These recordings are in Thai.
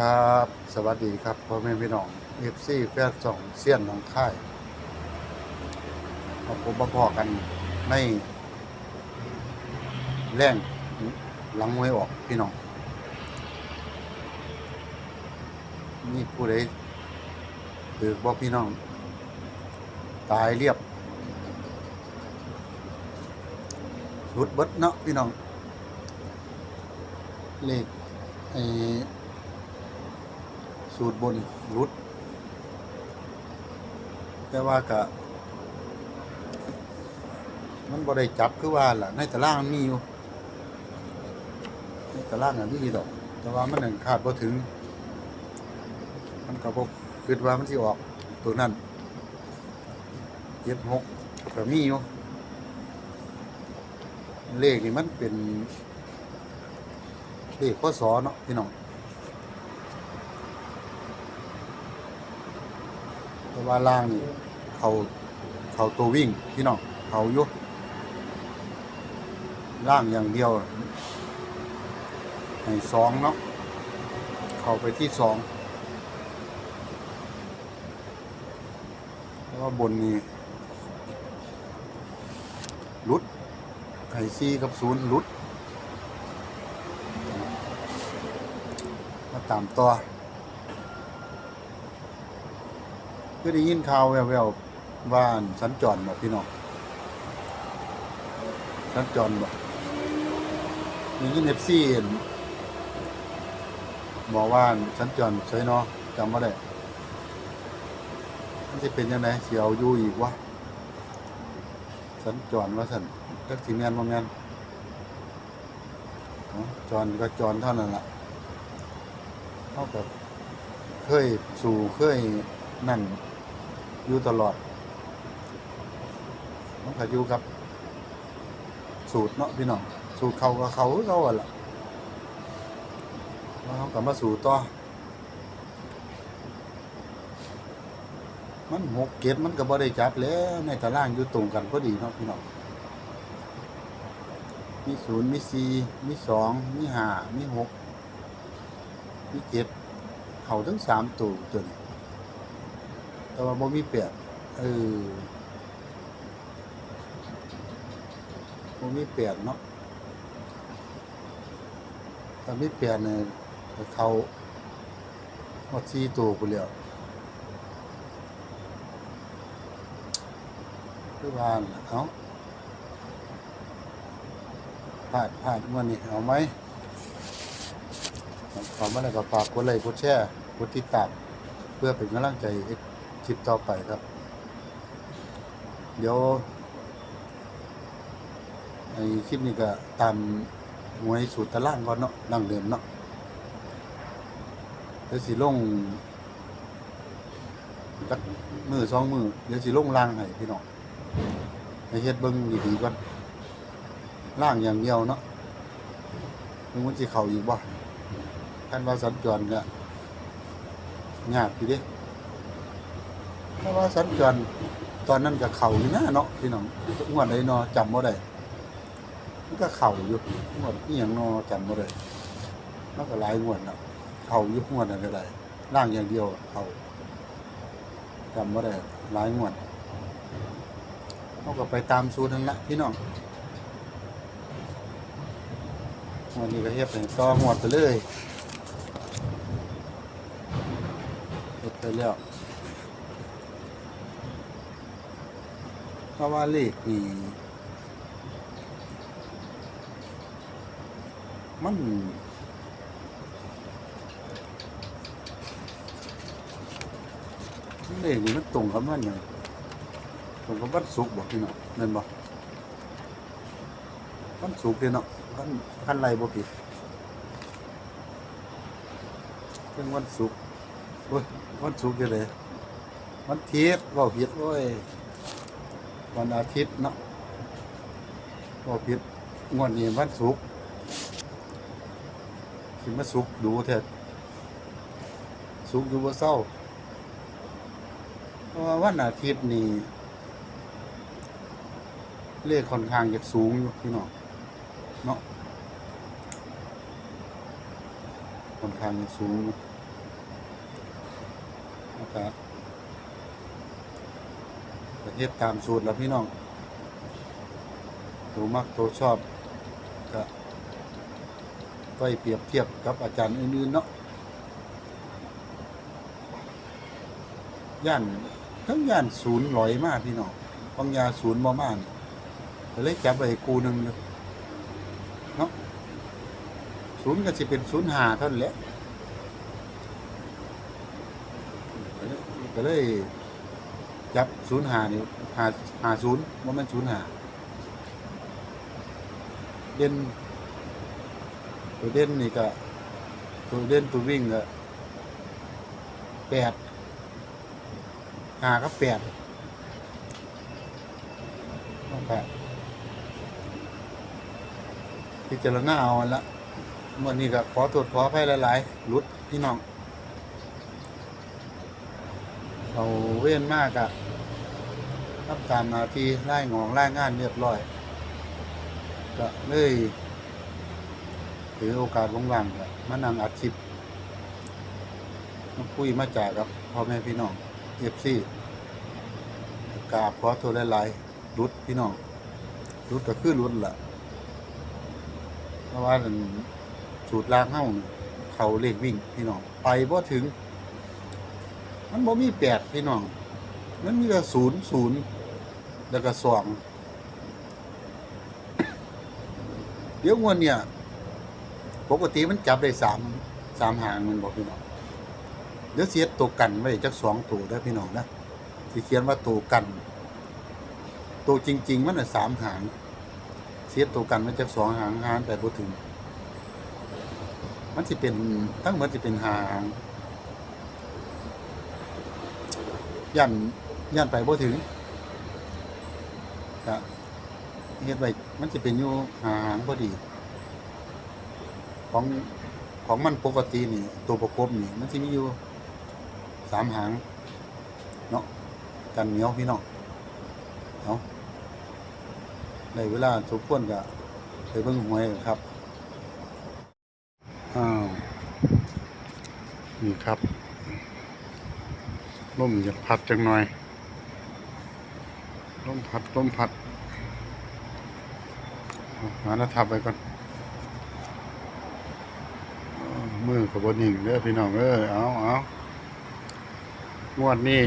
ครับ สวัสดีครับพ่อแม่พี่น้องเอฟซีแฟนสองเซียนหนองค่ายมาพบมาพอกันในแรงหลังมวยออกพี่น้องนี่ผู้ใดถือบอกพี่น้อง ตายเรียบรุดเบิดเนาะพี่น้องเลขไอ สูตรบนรุด แต่ว่ากะมันบ่ได้จับคือว่าล่ะ ในตารางมันมีอยู่ ในตารางอะมีดอก แต่ว่ามันยังขาดบ่ถึง มันก็บ่คิดว่ามันสิออกตัวนั้นเจ็ดหกก็มีอยู่ เลขนี่มันเป็นเลขพศเนาะพี่น้อง แต่ ว่าล่างนี่เขาเขาตัววิ่งพี่น้องเขายุล่างอย่างเดียวให้สองเนาะเข้าไปที่สองแล้วบนนี่ลุดให้ซีกับศูนย์ลุด มาตามต่อ ก็ได้ยินข่าวแววๆว่าสัญจรบอกพี่น้องสัญจรบอกมียินเอฟซีบอกว่าสัญจรใช่เนาะจำม่ได้มันจะเป็นยังไงเสียวอยู่อีกวะสัญจรว่าสันจักสีแมนบ่แมนเนาะจรก็จรเท่านั้นละเท่ากับเคยสู่เคยนั่น อยู่ตลอดมันก็อยู่กับ สูตรเนาะพี่น้อง สูตรเขากับเขาเขาอะล่ะแล้วเขากลับมาสู่ต่อ มันหกเกตมันก็บ่ได้จับแล้ว ในตารางอยู่ตรงกันพอดีเนาะพี่น้อง มีศูนย์มีสี่มีสองมีห้ามีหกมีเจ็ดเขาทั้งสามตัวตัวนี้ แต่ว่าบ่มีแปดเออบ่มีแปดเนาะถ้ามีแปดเนี่ยเขาหมดสี่ตัวไปแล้วคือว่านเอาพลาดพลาดวันนี้เอาไหมขอมาแล้วก็ฝากกดไลค์กดแชร์กดติดตามเพื่อเป็นกำลังใจ คลิปต่อไปครับ เดี๋ยวในคลิปนี้ก็ตามมวยสูตรตะล่างก่อนเนาะดังเดิมเนาะเดี๋ยวสิลงจักมือสองมือเดี๋ยวสิลงล่างให้พี่น้องให้เฮ็ดเบิ่งดีๆก่อนล่างอย่างเดียวเนาะมึงมันสิเข้าอีกบ่ท่านว่าสัญจรก็ยากอยู่ เดิถ้าว่าสัญจรตอนนั้นก็เข่าอยู่นะเนาะพี่น้องงวดใดเนอจำบ่ได้มันก็เข่าอยู่งวดอีหยังเนอจำบ่ได้มันก็หลายงวดแล้วเข่าอยู่งวดนั้นก็ได้ร่างอย่างเดียวเข่าจำบ่ได้หลายงวดเขาก็ไปตามสูตรนั่นละพี่น้องวันนี้ก็เฮ็ดให้ต่อหมดไปเลยเฮ็ดไปแล้วเพ ราะว่าเลขนี่มันเลขนี่มันตรงกับมันอย่างตรงกับวันศุกร์บอกพี่น้องนั่นบอกวันศุกร์เด้เนาะวันวันไรบ่ผิดเพิ่งวันศุกร์โอ้ยวันศุกร์จะเลยวันอาทิตย์ว่าผิดโอ้ย วันอาทิตย์เนาะว่าผิดงวดนี้วันศุกร์สิมาศุกร์ดูเถิดศุกร์อยู่บ่เศร้าเพราะว่าวันอาทิตย์นี่เลขค่อนข้างจะสูงอยู่พี่น้องเนาะค่อนข้างจะสูงอเครับ เฮ็ดตามสูตรแล้วพี่น้องตัวมักตัวชอบก็ไปเปรียบเทียบกับอาจารย์อื่นๆเนาะย่านทั้งย่านศูนย์ลอยมากพี่น้องบางยาศูนย์บ่มากเลยจับไปคูหนึ่งเนาะศูนย์ก็สิเป็นศูนย์หาเท่านั้นแหละก็เลย จับศูนย์หานี่หาหาศูนย์ว่ามันศูนย์หาเด่นตัวเด่นนี่ก็ตัวเด่นตัววิ่งก็แปดหาก็แปดต้องแปดพิจารณาเอาอันละวันนี้ก็ขอตรวจขอให้หลายๆหลุดพี่น้อง เอาเว้นมากอะ รับตามหนาทีไล่งองไล่งานเรียบร้อย ก็เลยถือโอกาสว่างๆก็มานั่งอัดคลิปมาคุยมาจ่ากับพ่อแม่พี่น้องเอฟซีกราบขอโทษหลายๆรุดพี่น้องรุดก็คือรุดละเพราะว่ามันสูตรล้างเฮ้าเขาเลขวิ่งพี่น้องไปบ่ถึง มันบ่มีแปดพี่น้องมันมีแต่ศูนย์ศูนย์ แล้วก็สองเดี๋ยวงวดเนี่ยปกติมันจับได้สามสามหางมันบอกพี่น้องเดี๋ยวเสียตัวกันไว้จักสองตัวได้พี่น้องนะที่เขียนว่าตัวกัน ตัวจริง ๆ มันน่ะสามหาง เสียตัวกันมันจักสองหางหางแต่บ่ถึง มันสิเป็นทั้งหมดสิเป็นหางยันยันไปบ่ถึง ก็เฮ็ดไว้มันจะเป็นอยู่หางพอดี ของของมันปกตินี่ ตัวประกบนี่ มันสิมีอยู่สามหางเนาะกันเหนียวพี่น้องเนาะในเวลาสมควรก็ไปเบิ่งหวยครับอ้าวนี่ครับลมจะพัดจังหน่อย ลมพัดลมพัดเอาหาแล้วทับไปก่อนมือกับบนิ่งเด้อพี่น้องเอ้ยเอาเอางวดนี้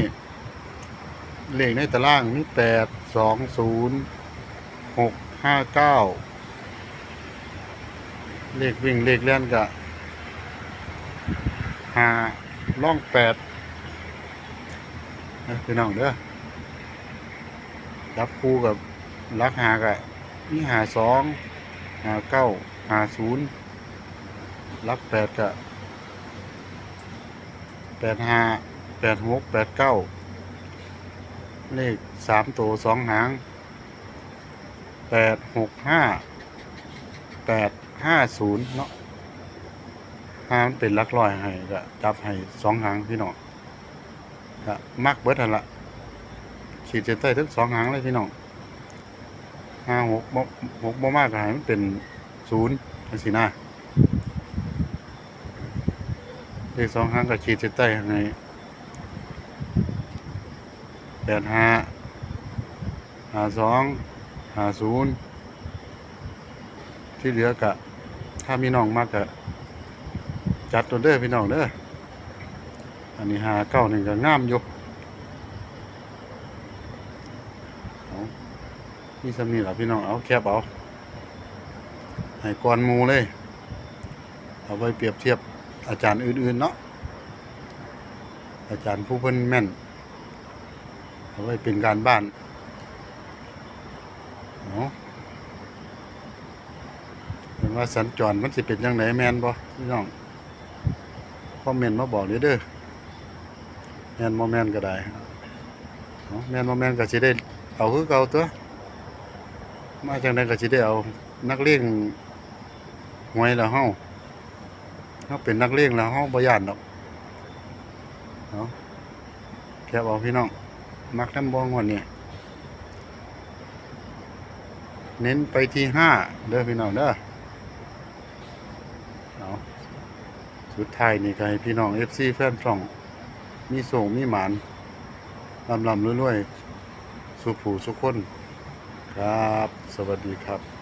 เลขในตารางมีแปดสองศูนย์หกห้าเก้าเลขวิ่งเลขเล่นกะหาล่องแปดนะพี่น้องเด้อ รับคู่กับรักหากะมีหาสองหาเก้าหาศูนย์รักแปดกะแปดห้าแปดหกแปดเก้าเลขสามตัวสองหางแปดหกห้าแปดห้าศูนย์เนาะห้ามเป็นหลักร้อยให้ก็จับให้สองหางพี่น้องก็มักเบิดทันละ ขีดเส้นใต้ทั้งสองหางเลยพี่น้องห้าหกบหกบ่มากก็ให้มันเป็นศูนย์จังซี่นะเลขสองหางก็ขีดเส้นใต้ให้แปดห้าห้าสองห้าศูนย์ที่เหลือกะถ้ามีน้องมากกะจัดตัวเด้อพี่น้องเด้ออันนี้หาเก้าหนึ่งก็งามอยู่เอา นี่สำนีแหละพี่น้องเอาแคบเอาให้ก่อนมูเลย เอาไปเปรียบเทียบอาจารย์อื่นๆเนาะอาจารย์ผู้เพิ่นแม่น เอาไว้เป็นการบ้านเอาเห็นว่าสัญจรมันสิเป็นยังไงแม่นบ่พี่น้องคอมเมนต์มาบอกเด้อเด้อแมนโมแมนก็ได้เอาแมนโมแมนก็สิได้เอาคือเก่าตัว มาจังได๋ก็สิได้เอานักเลงหวยแล้วเฮาเขาเป็นนักเลงแล้วเฮาบ่ย่านดอกเนาะแคบอกพี่น้อง มักน้ำบองวันนี่ยเน้นไปที่ห้าเด้อพี่น้องเด้อเนาะสุดท้ายนี่ใครพี่น้องเอฟซีแฟนช่อง มีส่งมีหมานลำลำรวยๆ สุผูสุขคน ครับ สวัสดีครับ